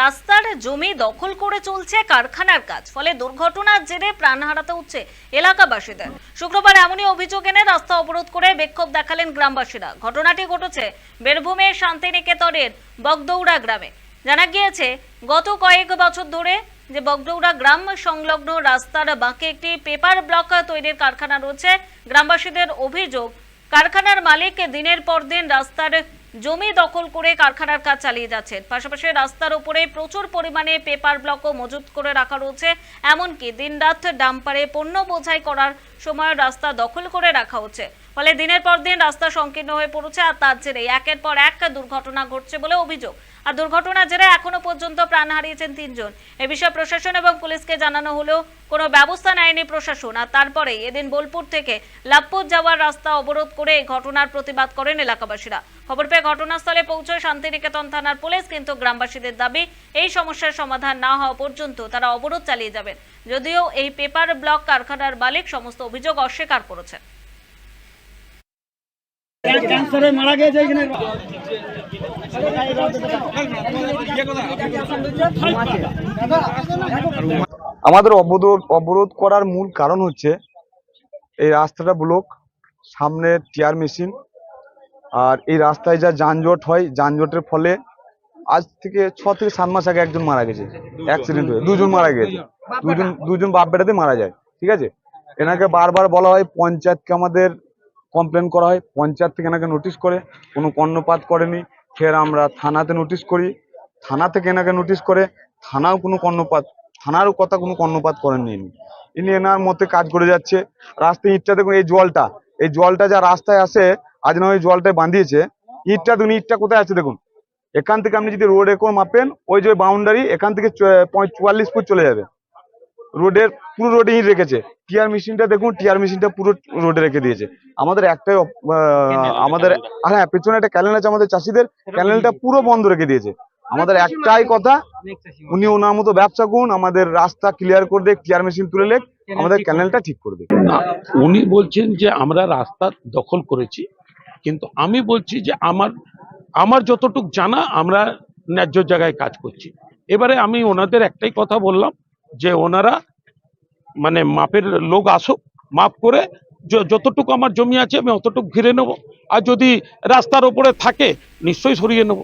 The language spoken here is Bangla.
রাস্তার জমি দখল করে চলছে কারখানার কাজ, ফলে দুর্ঘটনার জেরে প্রাণ হারাতে হচ্ছে এলাকাবাসীদের। শুক্রবার এমনই অভিযোগ এনে রাস্তা অবরোধ করে বিক্ষোভ দেখালেন গ্রামবাসীরা। ঘটনাটি ঘটেছে বীরভূমের শান্তিনিকেতনের বগদৌড়া গ্রামে। জানা গিয়েছে, গত কয়েক বছর ধরে যে বগডৌড়া গ্রাম সংলগ্ন রাস্তার বাঁকে একটি পেপার ব্লক তৈরির কারখানা রয়েছে, গ্রামবাসীদের অভিযোগ, কারখানার মালিক দিনের পর দিন রাস্তার জমি দখল করে কারখানার কাজ চালিয়ে যাচ্ছেন পাশাপাশি রাস্তার উপরে প্রচুর পরিমাণে পেপার ব্লকও মজুত করে রাখা রয়েছে। এমনকি দিনরাত ডাম্পারে পণ্য বোঝাই করার সময় রাস্তা দখল করে রাখা হচ্ছে। ফলে দিনের পর দিন রাস্তা সংকীর্ণ হয়ে পড়েছে আর তার জেরে একের পর এক দুর্ঘটনা ঘটছে বলে অভিযোগ। আর দুর্ঘটনার জেরে এখনও পর্যন্ত প্রাণ হারিয়েছেন তিনজন। এ বিষয়ে প্রশাসন এবং পুলিশকে জানানো হলেও কোনো ব্যবস্থা নেয়নি প্রশাসন। আর তারপরে এদিন বোলপুর থেকে লাভপুর যাওয়ার রাস্তা অবরোধ করে ঘটনার প্রতিবাদ করেন এলাকাবাসীরা। খবর পেয়ে ঘটনাস্থলে পৌঁছয় শান্তিনিকেতন থানার পুলিশ কিন্তু গ্রামবাসীদের দাবি এই সমস্যার সমাধান না হওয়া পর্যন্ত তারা অবরোধ চালিয়ে যাবেন। যদিও এই পেপার ব্লক কারখানার মালিক সমস্ত অভিযোগ অস্বীকার করেছেন। ক্যান্সারে মারা গেছে এখানে। আমাদের অবরোধ অবরোধ করার মূল কারণ হচ্ছে এই রাস্তাটা ব্লক সামনে টিয়ার মেশিন আর এই রাস্তায় যা যানজট হয় যানজটের ফলে আজ থেকে ছ থেকে সাত মাস আগে একজন মারা গেছে। অ্যাক্সিডেন্ট হয়ে দুজন মারা গেছে। দুজন। দুজন বাপ বেটাতে মারা যায় ঠিক আছে? এনাকে বারবার বলা হয় পঞ্চায়েতকে আমাদের কমপ্লেন করা হয় পঞ্চায়েত থেকে এনাকে নোটিশ করে কোনো কর্ণপাত করেনি। ফের আমরা থানাতে নোটিশ করি থানা থেকে এনাকে নোটিশ করে থানাও কোনো কর্ণপাত থানারও কথা কোনো কর্ণপাত করেননি ইনি। ইনি এনার মধ্যে কাজ করে যাচ্ছে। রাস্তায় ইটটা দেখুন এই জলটা এই জলটা যা রাস্তায় আসে আজ না ওই জলটায় বাঁধিয়েছে। ইটটা দেখুন, ইটটা কোথায় আছে দেখুন। এখান থেকে আপনি যদি রোড একর মাপেন, ওই যে বাউন্ডারি, এখান থেকে চুয়াল্লিশ ফুট চলে যাবে। রোডের পুরো রোডে ইট রেখেছে। টিয়ার মেশিনটা দেখুন, টিয়ার মেশিনটা পুরো রোডে রেখে দিয়েছে। আমাদের একটাই আমাদের হ্যাঁ পেছনে একটা ক্যানেল আছে আমাদের চাষিদের। ক্যানেলটা পুরো বন্ধ রেখে দিয়েছে। আমাদের একটাই কথা, উনি ওনার মতো ব্যবসা করুন, আমাদের রাস্তা ক্লিয়ার করে দেখ, টিয়ার মেশিন তুলে লেখ, আমাদের ক্যানেলটা ঠিক করে দেখ। উনি বলছেন যে আমরা রাস্তা দখল করেছি। কিন্তু আমি বলছি যে আমার আমার যতটুক জানা, আমরা ন্যায্য জায়গায় কাজ করছি। এবারে আমি ওনাদের একটাই কথা বললাম যে ওনারা মানে মাপের লোক আসুক, মাপ করে যতটুকু আমার জমি আছে আমি অতটুকু ঘিরে নেব। আর যদি রাস্তার ওপরে থাকে, নিশ্চয়ই সরিয়ে নেব।